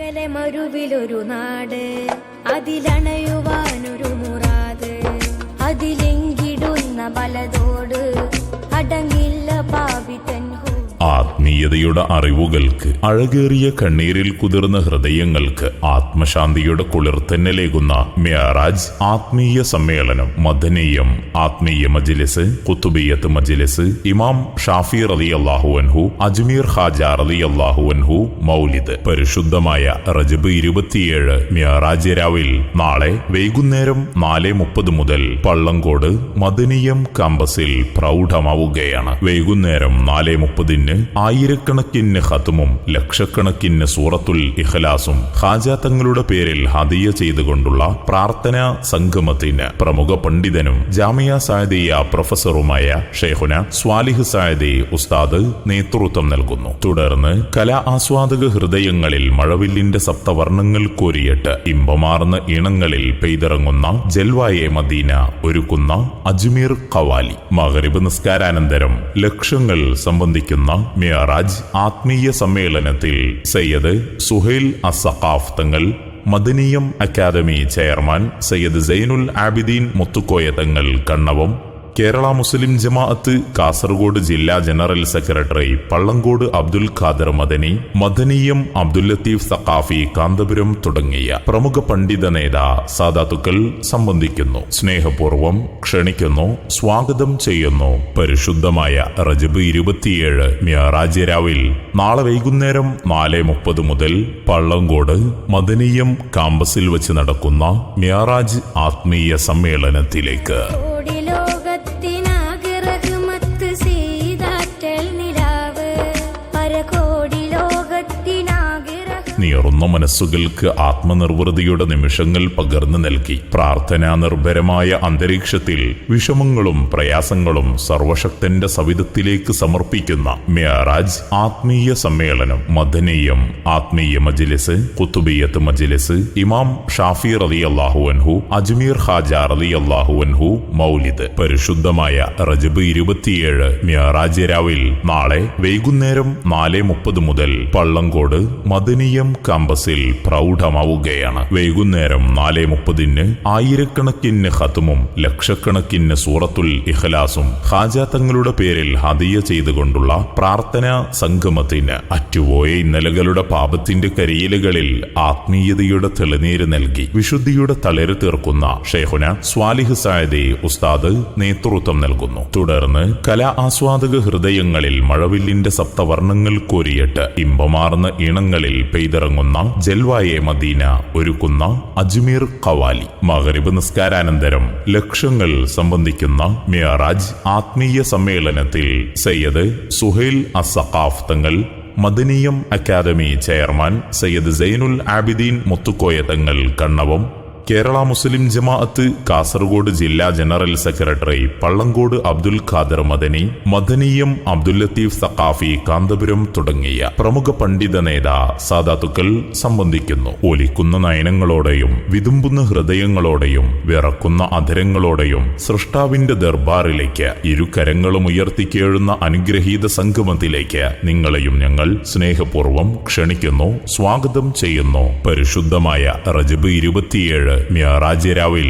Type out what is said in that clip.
അകലെ മരുവിലൊരു നാട്. അതിലണയുവാനൊരു മുറാത് അതിലെങ്കിടുന്ന ബലതോട് അടങ്ങില്ല ആത്മീയതയുടെ അറിവുകൾക്ക് അഴകേറിയ കണ്ണീരിൽ കുതിർന്ന ഹൃദയങ്ങൾക്ക് ആത്മശാന്തിയുടെ കുളിർത്തന്നലേകുന്ന മ്യാറാജ് ആത്മീയ സമ്മേളനം മദനീയം ആത്മീയ മജിലിസ് കുത്തുബിയത്ത് മജിലിസ് ഇമാം ഷാഫി റലി അൻഹു അജ്മീർ ഹാജ റലി അൻഹു മൗലിദ്. പരിശുദ്ധമായ റജബ് ഇരുപത്തിയേഴ് മ്യാറാജ് രാവിൽ നാളെ വൈകുന്നേരം നാല് മുപ്പത് മുതൽ പള്ളങ്കോട് മദനീയം കാമ്പസിൽ പ്രൗഢമാവുകയാണ്. വൈകുന്നേരം നാല് മുപ്പതിന് ആയിരക്കണക്കിന് ഹത്തുമും ലക്ഷക്കണക്കിന് സൂറത്തുൽ ഇഖ്ലാസും ഖാജ തങ്ങളുടെ പേരിൽ ഹദിയ ചെയ്തുകൊണ്ടുള്ള പ്രാർത്ഥനാ സംഗമത്തിന് പ്രമുഖ പണ്ഡിതനും ജാമിയ സായദിയ പ്രൊഫസറുമായ ഷെയ്ഹുന സ്വാലിഹ് സായദി ഉസ്താദ് നേതൃത്വം നൽകുന്നു. തുടർന്ന് കലാ ആസ്വാദക ഹൃദയങ്ങളിൽ മഴവില്ലിന്റെ സപ്തവർണങ്ങൾ കോരിയിട്ട് ഇമ്പമാർന്ന ഇണങ്ങളിൽ പെയ്തിറങ്ങുന്ന ജൽവായെ മദീന ഒരുക്കുന്ന അജ്മീർ ഖവാലി. മകരിബ് നിസ്കാരാനന്തരം ലക്ഷങ്ങൾ സംബന്ധിക്കുന്ന മിയറാജ് ആത്മീയ സമ്മേളനത്തിൽ സയ്യദ് സുഹൈൽ അസഖാഫ് തങ്ങൾ മദനീയം അക്കാദമി ചെയർമാൻ സയ്യദ് സൈനുൽ ആബിദീൻ മുത്തുക്കോയ തങ്ങൾ കണ്ണവം കേരള മുസ്ലിം ജമാഅത്ത് കാസർഗോഡ് ജില്ലാ ജനറൽ സെക്രട്ടറി പള്ളങ്കോട് അബ്ദുൽ ഖാദർ മദനി മദനീയം അബ്ദുൽ ലത്തീഫ് സഖാഫി കാന്തപുരം തുടങ്ങിയ പ്രമുഖ പണ്ഡിത നേതാ സാദാത്തുക്കൾ സംബന്ധിക്കുന്നു. സ്നേഹപൂർവം ക്ഷണിക്കുന്നു സ്വാഗതം ചെയ്യുന്നു പരിശുദ്ധമായ റജബ് ഇരുപത്തിയേഴ് മ്യാറാജ്യരാവിൽ രാവിൽ. നാളെ വൈകുന്നേരം നാല് മുപ്പത് മുതൽ പള്ളങ്കോട് മദനീയം കാമ്പസിൽ വെച്ച് നടക്കുന്ന മ്യാറാജ് ആത്മീയ സമ്മേളനത്തിലേക്ക്. ലോകത്തിനാഗ്രഹം മനസ്സുകൾക്ക് ആത്മനിർവൃതിയുടെ നിമിഷങ്ങൾ പകർന്നു നൽകി. പ്രാർത്ഥനാ നിർഭരമായ അന്തരീക്ഷത്തിൽ വിഷമങ്ങളും പ്രയാസങ്ങളും സർവശക്തന്റെ സവിധത്തിലേക്ക് സമർപ്പിക്കുന്ന മിയറാജ് ആത്മീയ സമ്മേളനം. മദനീയം ആത്മീയ മജിലിസ് കുത്തുബിയത്ത് മജിലിസ് ഇമാം ഷാഫി റലി അള്ളാഹു അൻഹു അജ്മീർ ഹാജ റലി അള്ളാഹു അൻഹു മൗലിദ്. പരിശുദ്ധമായ റജബ് ഇരുപത്തിയേഴ് മിയറാജ് രാവിൽ നാളെ വൈകുന്നേരം നാല് മുപ്പത് മുതൽ പള്ളങ്കോട് മദനീയം കാമ്പസിൽ പ്രൗഢമാവുകയാണ്. വൈകുന്നേരം നാല് മുപ്പതിന് ആയിരക്കണക്കിന് ഹത്തുമും ലക്ഷക്കണക്കിന് സൂറത്തുൽ ഇഖ്ലാസും ഹാജ തങ്ങളുടെ പേരിൽ ഹദിയ ചെയ്തുകൊണ്ടുള്ള പ്രാർത്ഥനാ സംഗമത്തിന് അറ്റുപോയ ഇന്നലകളുടെ പാപത്തിന്റെ കരിയിലുകളിൽ ആത്മീയതയുടെ തെളിനീര് നൽകി വിശുദ്ധിയുടെ തളിര് തീർക്കുന്ന ഷെയ്ഹുന സ്വാലിഹ് സായദി ഉസ്താദ് നേതൃത്വം നൽകുന്നു. തുടർന്ന് കലാ ആസ്വാദക ഹൃദയങ്ങളിൽ മഴവില്ലിന്റെ സപ്തവർണങ്ങൾ കോരിയിട്ട് ഇമ്പമാർന്ന ഇണങ്ങളിൽ പെയ്തിറങ്ങുന്ന ജൽവായെ മദീന ഒരുക്കുന്ന അജ്മീർ ഖവാലി. മകരിബ് നിസ്കാരാനന്തരം ലക്ഷങ്ങൾ സംബന്ധിക്കുന്ന മിയറാജ് ആത്മീയ സമ്മേളനത്തിൽ സയ്യദ് സുഹൈൽ അസഖാഫ് തങ്ങൾ മദനീയം അക്കാദമി ചെയർമാൻ സയ്യദ് സൈനുൽ ആബിദീൻ മുത്തുക്കോയ തങ്ങൾ കണ്ണവം കേരള മുസ്ലിം ജമാഅത്ത് കാസർഗോഡ് ജില്ലാ ജനറൽ സെക്രട്ടറി പള്ളങ്കോട് അബ്ദുൽ ഖാദർ മദനി മദനീയം അബ്ദുൽ ലത്തീഫ് സഖാഫി കാന്തപുരം തുടങ്ങിയ പ്രമുഖ പണ്ഡിത നേതാ സാദാത്തുക്കൾ സംബന്ധിക്കുന്നു. ഒലിക്കുന്ന നയനങ്ങളോടെയും വിതുമ്പുന്ന ഹൃദയങ്ങളോടെയും വിറക്കുന്ന അധരങ്ങളോടെയും സൃഷ്ടാവിന്റെ ദർബാറിലേക്ക് ഇരുകരങ്ങളും ഉയർത്തിക്കേഴുന്ന അനുഗ്രഹീത സംഗമത്തിലേക്ക് നിങ്ങളെയും ഞങ്ങൾ സ്നേഹപൂർവം ക്ഷണിക്കുന്നു സ്വാഗതം ചെയ്യുന്നു. പരിശുദ്ധമായ റജബ് ഇരുപത്തിയേഴ് മിയറാജ് രാവിൽ